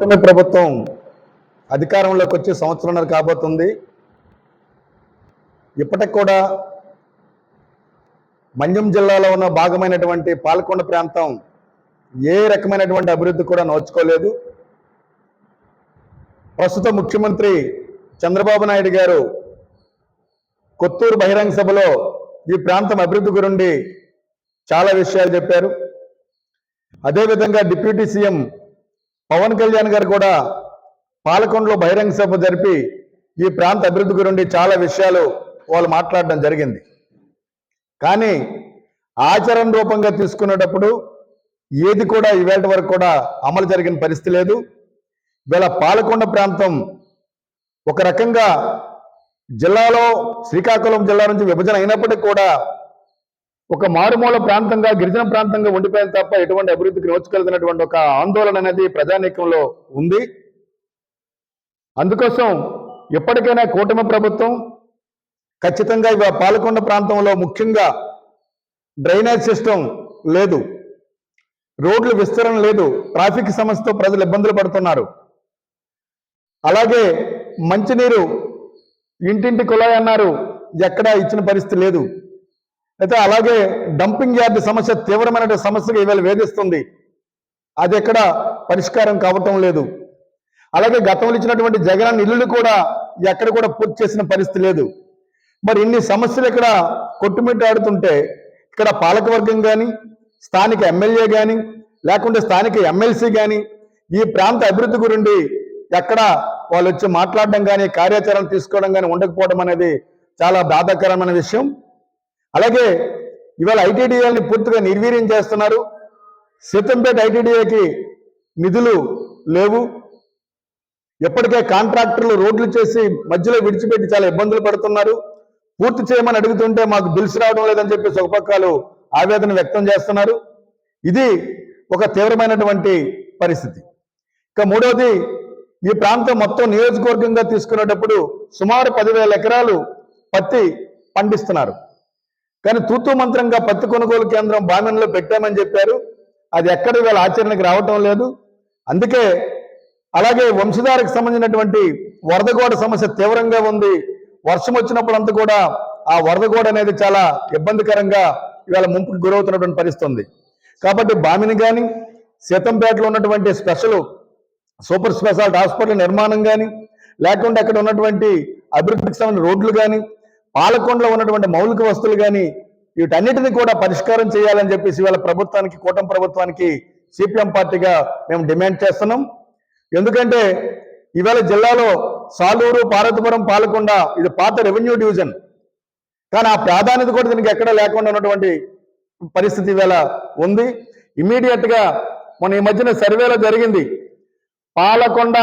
కూటమి ప్రభుత్వం అధికారంలోకి వచ్చి సంవత్సరంన్నర కాబోతుంది. ఇప్పటికి కూడా మన్యం జిల్లాలో ఉన్న భాగమైనటువంటి పాలకొండ ప్రాంతం ఏ రకమైనటువంటి అభివృద్ధి కూడా నోచుకోలేదు. ప్రస్తుత ముఖ్యమంత్రి చంద్రబాబు నాయుడు గారు కొత్తూరు బహిరంగ సభలో ఈ ప్రాంతం అభివృద్ధి గురించి చాలా విషయాలు చెప్పారు. అదేవిధంగా డిప్యూటీ సీఎం పవన్ కళ్యాణ్ గారు కూడా పాలకొండలో బహిరంగ సభ జరిపి ఈ ప్రాంత అభివృద్ధి గురించి చాలా విషయాలు వాళ్ళు మాట్లాడడం జరిగింది. కానీ ఆచరణ రూపంగా తీసుకునేటప్పుడు ఏది కూడా ఇవాళ వరకు కూడా అమలు జరిగిన పరిస్థితి లేదు. ఇవాళ పాలకొండ ప్రాంతం ఒక రకంగా జిల్లాలో శ్రీకాకుళం జిల్లా నుంచి విభజన అయినప్పటికీ కూడా ఒక మారుమూల ప్రాంతంగా గిరిజన ప్రాంతంగా ఉండిపోయిన తప్ప ఎటువంటి అభివృద్ధికి నోచుకెళ్తున్నటువంటి ఒక ఆందోళన అనేది ప్రజానీకంలో ఉంది. అందుకోసం ఎప్పటికైనా కూటమి ప్రభుత్వం ఖచ్చితంగా ఇవ పాలకొండ ప్రాంతంలో ముఖ్యంగా డ్రైనేజ్ సిస్టమ్ లేదు. రోడ్లు విస్తరణ లేదు. ట్రాఫిక్ సమస్యతో ప్రజలు ఇబ్బందులు పడుతున్నారు. అలాగే మంచినీరు ఇంటింటి కుళాయి అన్నారు. ఎక్కడా ఇచ్చిన పరిస్థితి లేదు. అయితే అలాగే డంపింగ్ యార్డ్ సమస్య తీవ్రమైన సమస్యగా ఇవాళ వేధిస్తుంది. అది ఎక్కడ పరిష్కారం కావటం లేదు. అలాగే గతంలో ఇచ్చినటువంటి జగన్ ఇల్లులు కూడా ఎక్కడ కూడా పూర్తి చేసిన పరిస్థితి లేదు. మరి ఇన్ని సమస్యలు ఇక్కడ కొట్టుమిట్టాడుతుంటే ఇక్కడ పాలకవర్గం కానీ స్థానిక ఎమ్మెల్యే కానీ లేకుంటే స్థానిక ఎమ్మెల్సీ కానీ ఈ ప్రాంత అభివృద్ధి గురించి ఎక్కడ వాళ్ళు వచ్చి మాట్లాడడం కానీ కార్యాచరణ తీసుకోవడం కానీ ఉండకపోవడం అనేది చాలా బాధాకరమైన విషయం. అలాగే ఇవాళ ఐటీడీఏని పూర్తిగా నిర్వీర్యం చేస్తున్నారు. సీతంపేట ఐటీడీఏకి నిధులు లేవు. ఎప్పటికే కాంట్రాక్టర్లు రోడ్లు చేసి మధ్యలో విడిచిపెట్టి చాలా ఇబ్బందులు పడుతున్నారు. పూర్తి చేయమని అడుగుతుంటే మాకు బిల్స్ రావడం లేదని చెప్పేసి ఒక పక్కలు ఆవేదన వ్యక్తం చేస్తున్నారు. ఇది ఒక తీవ్రమైనటువంటి పరిస్థితి. ఇక మూడవది ఈ ప్రాంతం మొత్తం నియోజకవర్గంగా తీసుకునేటప్పుడు సుమారు పదివేల ఎకరాలు పత్తి పండిస్తున్నారు. కానీ తూతు మంత్రంగా పత్తి కొనుగోలు కేంద్రం బామెన్లో పెట్టామని చెప్పారు. అది ఎక్కడ వీళ్ళ ఆచరణకి రావటం లేదు. అందుకే అలాగే వంశధారకు సంబంధించినటువంటి వరదగోడ సమస్య తీవ్రంగా ఉంది. వర్షం వచ్చినప్పుడు అంతా కూడా ఆ వరదగోడ అనేది చాలా ఇబ్బందికరంగా ఇవాళ ముంపుకు గురవుతున్నటువంటి పరిస్థితి ఉంది కాబట్టి బామిని కానీ సీతంపేటలో ఉన్నటువంటి స్పెషల్ సూపర్ స్పెషాలిటీ హాస్పిటల్ నిర్మాణం కానీ లేకుంటే అక్కడ ఉన్నటువంటి అభివృద్ధికి సంబంధించిన రోడ్లు కానీ పాలకొండలో ఉన్నటువంటి మౌలిక వస్తువులు కానీ వీటన్నిటిని కూడా పరిష్కారం చేయాలని చెప్పేసి ఇవాళ ప్రభుత్వానికి కూటమి ప్రభుత్వానికి సిపిఎం పార్టీగా మేము డిమాండ్ చేస్తున్నాం. ఎందుకంటే ఇవాళ జిల్లాలో సాలూరు పార్వతీపురం పాలకొండ ఇది పాత రెవెన్యూ డివిజన్. కానీ ఆ ప్రాధాన్యత కూడా దీనికి ఎక్కడ లేకుండా ఉన్నటువంటి పరిస్థితి ఇవాళ ఉంది. ఇమీడియట్గా మన ఈ మధ్యన సర్వేలో జరిగింది. పాలకొండ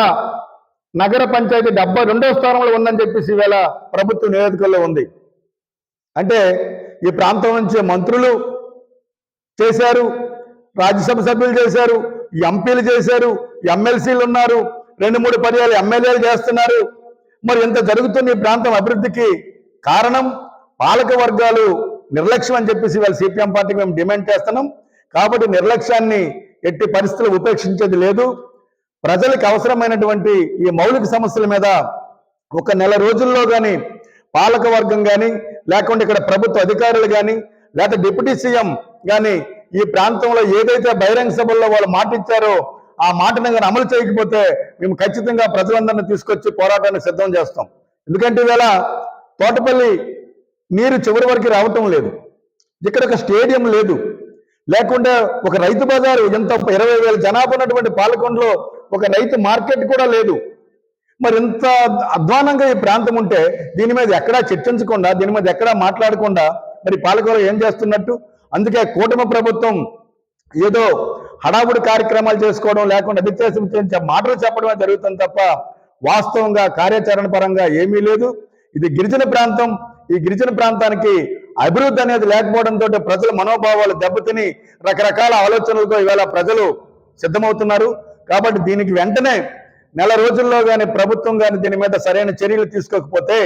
నగర పంచాయతీ డెబ్బై రెండో స్థానంలో ఉందని చెప్పేసి ఇవాళ ప్రభుత్వ నివేదికల్లో ఉంది. అంటే ఈ ప్రాంతం నుంచి మంత్రులు చేశారు రాజ్యసభ సభ్యులు చేశారు ఎంపీలు చేశారు ఎమ్మెల్సీలు ఉన్నారు రెండు మూడు పర్యాలు ఎమ్మెల్యేలు చేస్తున్నారు. మరి ఇంత జరుగుతున్న ఈ ప్రాంతం అభివృద్ధికి కారణం పాలక వర్గాలు నిర్లక్ష్యం అని చెప్పేసి వాళ్ళ సిపిఎం పార్టీకి మేము డిమాండ్ చేస్తున్నాం. కాబట్టి నిర్లక్ష్యాన్ని ఎట్టి పరిస్థితులు ఉపేక్షించేది లేదు. ప్రజలకు అవసరమైనటువంటి ఈ మౌలిక సమస్యల మీద ఒక నెల రోజుల్లో కానీ పాలక వర్గం కానీ లేకుంటే ఇక్కడ ప్రభుత్వ అధికారులు కానీ లేకపోతే డిప్యూటీ సీఎం కానీ ఈ ప్రాంతంలో ఏదైతే బహిరంగ సభల్లో వాళ్ళు మాట ఇచ్చారో ఆ మాటను కానీ అమలు చేయకపోతే మేము ఖచ్చితంగా ప్రజలందరినీ తీసుకొచ్చి పోరాటానికి సిద్ధం చేస్తాం. ఎందుకంటే ఇవాళ తోటపల్లి నీరు చివరి వరకు రావటం లేదు. ఇక్కడ ఒక స్టేడియం లేదు. లేకుంటే ఒక రైతు బజారు ఎంత ఇరవై వేల జనాభా ఉన్నటువంటి పాలకొండలో ఒక రైతు మార్కెట్ కూడా లేదు. మరి ఇంత అధ్వానంగా ఈ ప్రాంతం ఉంటే దీని మీద ఎక్కడా చర్చించకుండా దీని మీద ఎక్కడా మాట్లాడకుండా మరి పాలకొండ ఏం చేస్తున్నట్టు? అందుకే కూటమి ప్రభుత్వం ఏదో హడావుడి కార్యక్రమాలు చేసుకోవడం లేకుండా అధిచేసం మాటలు చెప్పడమే జరుగుతుంది తప్ప వాస్తవంగా కార్యాచరణ పరంగా ఏమీ లేదు. ఇది గిరిజన ప్రాంతం. ఈ గిరిజన ప్రాంతానికి అభివృద్ధి అనేది లేకపోవడంతో ప్రజల మనోభావాలు దెబ్బతిని రకరకాల ఆలోచనలతో ఇవాళ ప్రజలు సిద్ధమవుతున్నారు. కాబట్టి దీనికి వెంటనే నెల రోజుల్లో కానీ ప్రభుత్వం కానీ దీని మీద సరైన చర్యలు తీసుకోకపోతే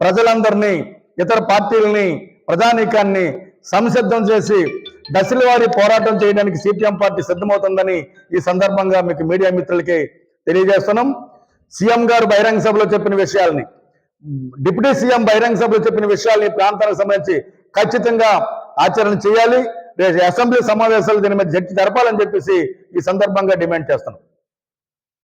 ప్రజలందరినీ ఇతర పార్టీలని ప్రజానీకాన్ని సంసిద్ధం చేసి దశల వారి పోరాటం చేయడానికి సిపిఎం పార్టీ సిద్ధమవుతుందని ఈ సందర్భంగా మీకు మీడియా మిత్రులకి తెలియజేస్తున్నాం. సీఎం గారు బహిరంగ సభలో చెప్పిన విషయాల్ని డిప్యూటీ సీఎం బహిరంగ సభలో చెప్పిన విషయాల్ని ప్రాంతానికి సంబంధించి ఖచ్చితంగా ఆచరణ చేయాలి. అసెంబ్లీ సమావేశాలు దీని మీద చర్చ జరపాలని చెప్పేసి ఈ సందర్భంగా డిమాండ్ చేస్తున్నాం.